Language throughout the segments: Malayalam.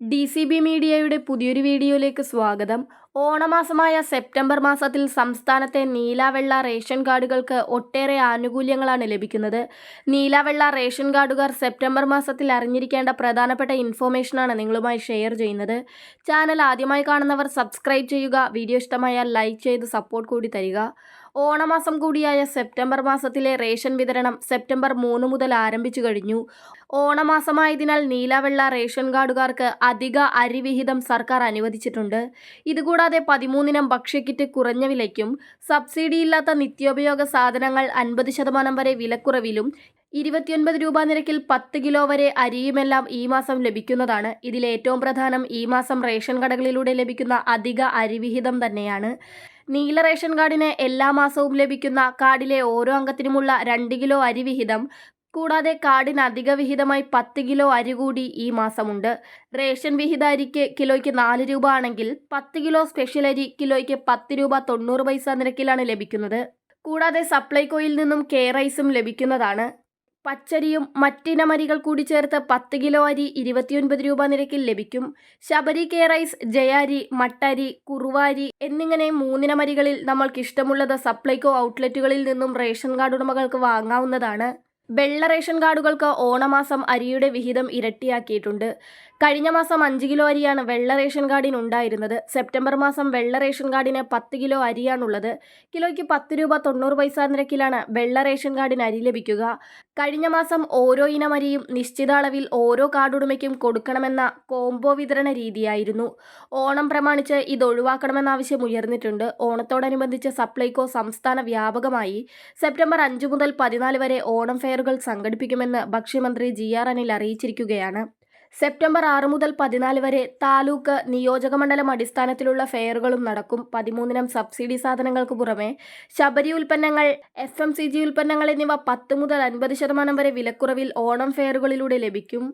ഡി സി ബി മീഡിയയുടെ പുതിയൊരു വീഡിയോയിലേക്ക് സ്വാഗതം. ഓണമാസമായ സെപ്റ്റംബർ മാസത്തിൽ സംസ്ഥാനത്തെ നീലാവെള്ള റേഷൻ കാർഡുകൾക്ക് ഒട്ടേറെ ആനുകൂല്യങ്ങളാണ് ലഭിക്കുന്നത്. നീലാവെള്ള റേഷൻ കാർഡുകാർ സെപ്റ്റംബർ മാസത്തിൽ അറിഞ്ഞിരിക്കേണ്ട പ്രധാനപ്പെട്ട ഇൻഫോർമേഷനാണ് നിങ്ങളുമായി ഷെയർ ചെയ്യുന്നത്. ചാനൽ ആദ്യമായി കാണുന്നവർ സബ്സ്ക്രൈബ് ചെയ്യുക വീഡിയോ ഇഷ്ടമായാൽ ലൈക്ക് ചെയ്ത് സപ്പോർട്ട് കൂടി തരിക. ഓണമാസം കൂടിയായ സെപ്റ്റംബർ മാസത്തിലെ റേഷൻ വിതരണം സെപ്റ്റംബർ മൂന്ന് മുതൽ ആരംഭിച്ചു കഴിഞ്ഞു. ഓണമാസമായതിനാൽ നീലവെള്ള റേഷൻ കാർഡുകാർക്ക് അധിക അരിവിഹിതം സർക്കാർ അനുവദിച്ചിട്ടുണ്ട്. ഇതുകൂടാതെ പതിമൂന്നിനം ഭക്ഷ്യക്കിറ്റ് കുറഞ്ഞ വിലയ്ക്കും സബ്സിഡിയില്ലാത്ത നിത്യോപയോഗ സാധനങ്ങൾ അൻപത് ശതമാനം വരെ വിലക്കുറവിലും ഇരുപത്തിയൊൻപത് രൂപ നിരക്കിൽ പത്ത് കിലോ വരെ അരിയുമെല്ലാം ഈ മാസം ലഭിക്കുന്നതാണ്. ഇതിൽ ഏറ്റവും പ്രധാനം ഈ മാസം റേഷൻ കടകളിലൂടെ ലഭിക്കുന്ന അധിക അരിവിഹിതം തന്നെയാണ്. നീല റേഷൻ കാർഡിന് എല്ലാ മാസവും ലഭിക്കുന്ന കാർഡിലെ ഓരോ അംഗത്തിനുമുള്ള രണ്ട് കിലോ അരി വിഹിതം കൂടാതെ കാർഡിന് അധിക വിഹിതമായി പത്ത് കിലോ അരി കൂടി ഈ മാസമുണ്ട്. റേഷൻ വിഹിത അരിക്ക് കിലോയ്ക്ക് നാല് രൂപ ആണെങ്കിൽ പത്ത് കിലോ സ്പെഷ്യൽ അരി കിലോയ്ക്ക് പത്ത് രൂപ തൊണ്ണൂറ് പൈസ നിരക്കിലാണ് ലഭിക്കുന്നത്. കൂടാതെ സപ്ലൈകോയിൽ നിന്നും കെ റൈസും ലഭിക്കുന്നതാണ്. പച്ചരിയും മറ്റിനമരികൾ കൂടി ചേർത്ത് പത്ത് കിലോ അരി ഇരുപത്തിയൊൻപത് രൂപ നിരക്കിൽ ലഭിക്കും. ശബരി കെ റൈസ് ജയാരി മട്ടരി കുറുവാരി എന്നിങ്ങനെ മൂന്നിനമരികളിൽ നമ്മൾക്ക് ഇഷ്ടമുള്ളത് സപ്ലൈകോ ഔട്ട്ലെറ്റുകളിൽ നിന്നും റേഷൻ കാർഡ് ഉടമകൾക്ക് വാങ്ങാവുന്നതാണ്. വെള്ള റേഷൻ കാർഡുകൾക്ക് ഓണമാസം അരിയുടെ വിഹിതം ഇരട്ടിയാക്കിയിട്ടുണ്ട്. കഴിഞ്ഞ മാസം അഞ്ച് കിലോ അരിയാണ് വെള്ള റേഷൻ കാർഡിന് ഉണ്ടായിരുന്നത്. സെപ്റ്റംബർ മാസം വെള്ള റേഷൻ കാർഡിന് പത്ത് കിലോ അരിയാണുള്ളത്. കിലോയ്ക്ക് പത്ത് രൂപ തൊണ്ണൂറ് പൈസ നിരക്കിലാണ് വെള്ള റേഷൻ കാർഡിന് അരി ലഭിക്കുക. കഴിഞ്ഞ മാസം ഓരോ ഇനം അരിയും നിശ്ചിത അളവിൽ ഓരോ കാർഡുടമയ്ക്കും കൊടുക്കണമെന്ന കോംബോ വിതരണ രീതിയായിരുന്നു. ഓണം പ്രമാണിച്ച് ഇത് ഒഴിവാക്കണമെന്ന ആവശ്യം ഉയർന്നിട്ടുണ്ട്. ഓണത്തോടനുബന്ധിച്ച് സപ്ലൈകോ സംസ്ഥാന വ്യാപകമായി സെപ്റ്റംബർ അഞ്ച് മുതൽ പതിനാല് വരെ ഓണം ഫെയറുകൾ സംഘടിപ്പിക്കുമെന്ന് ഭക്ഷ്യമന്ത്രി ജി ആർ അനിൽ അറിയിച്ചിരിക്കുകയാണ്. സെപ്റ്റംബർ ആറ് മുതൽ പതിനാല് വരെ താലൂക്ക് നിയോജകമണ്ഡലം അടിസ്ഥാനത്തിലുള്ള ഫെയറുകളും നടക്കും. പതിമൂന്നിനം സബ്സിഡി സാധനങ്ങൾക്ക് പുറമെ ശബരി ഉൽപ്പന്നങ്ങൾ എഫ് എം സി ജി ഉൽപ്പന്നങ്ങൾ എന്നിവ പത്ത് മുതൽ അൻപത് ശതമാനം വരെ വിലക്കുറവിൽ ഓണം ഫെയറുകളിലൂടെ ലഭിക്കും.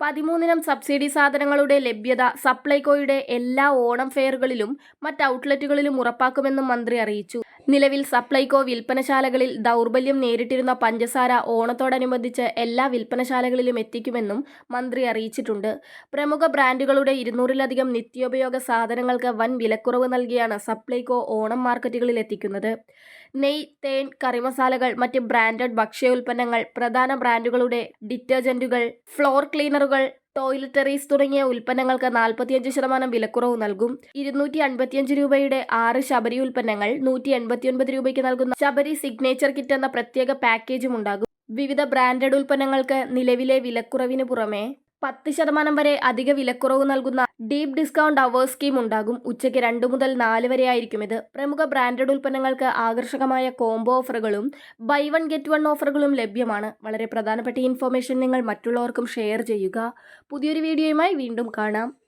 പതിമൂന്നിനം സബ്സിഡി സാധനങ്ങളുടെ ലഭ്യത സപ്ലൈകോയുടെ എല്ലാ ഓണം ഫെയറുകളിലും മറ്റ് ഔട്ട്ലെറ്റുകളിലും ഉറപ്പാക്കുമെന്നും മന്ത്രി അറിയിച്ചു. നിലവിൽ സപ്ലൈകോ വിൽപ്പനശാലകളിൽ ദൗർബല്യം നേരിട്ടിരുന്ന പഞ്ചസാര ഓണത്തോടനുബന്ധിച്ച് എല്ലാ വിൽപ്പനശാലകളിലും എത്തിക്കുമെന്നും മന്ത്രി അറിയിച്ചിട്ടുണ്ട്. പ്രമുഖ ബ്രാൻഡുകളുടെ ഇരുന്നൂറിലധികം നിത്യോപയോഗ സാധനങ്ങൾക്ക് വൻ വിലക്കുറവ് നൽകിയാണ് സപ്ലൈകോ ഓണം മാർക്കറ്റുകളിൽ എത്തിക്കുന്നത്. നെയ് തേൻ കറിമസാലകൾ മറ്റ് ബ്രാൻഡഡ് ഭക്ഷ്യ ഉൽപ്പന്നങ്ങൾ പ്രധാന ബ്രാൻഡുകളുടെ ഡിറ്റർജന്റുകൾ ഫ്ലോർ ക്ലീനറുകൾ ടോയ്ലറ്ററീസ് തുടങ്ങിയ ഉൽപ്പന്നങ്ങൾക്ക് നാൽപ്പത്തിയഞ്ച് ശതമാനം വിലക്കുറവ് നൽകും. ഇരുന്നൂറ്റി അൻപത്തിയഞ്ച് രൂപയുടെ ആറ് ശബരി ഉൽപ്പന്നങ്ങൾ നൂറ്റി എൺപത്തിയൊൻപത് രൂപയ്ക്ക് നൽകുന്ന ശബരി സിഗ്നേച്ചർ കിറ്റ് എന്ന പ്രത്യേക പാക്കേജും ഉണ്ടാകും. വിവിധ ബ്രാൻഡഡ് ഉൽപ്പന്നങ്ങൾക്ക് നിലവിലെ വിലക്കുറവിന് പുറമെ പത്ത് ശതമാനം വരെ അധിക വിലക്കുറവ് നൽകുന്ന ഡീപ് ഡിസ്കൗണ്ട് അവേഴ്സ് സ്കീം ഉണ്ടാകും. ഉച്ചയ്ക്ക് രണ്ട് മുതൽ നാല് വരെ ആയിരിക്കും ഇത്. പ്രമുഖ ബ്രാൻഡഡ് ഉൽപ്പന്നങ്ങൾക്ക് ആകർഷകമായ കോംബോ ഓഫറുകളും ബൈ വൺ ഗെറ്റ് വൺ ഓഫറുകളും ലഭ്യമാണ്. വളരെ പ്രധാനപ്പെട്ട ഇൻഫോർമേഷൻ നിങ്ങൾ മറ്റുള്ളവർക്കും ഷെയർ ചെയ്യുക. പുതിയൊരു വീഡിയോയുമായി വീണ്ടും കാണാം.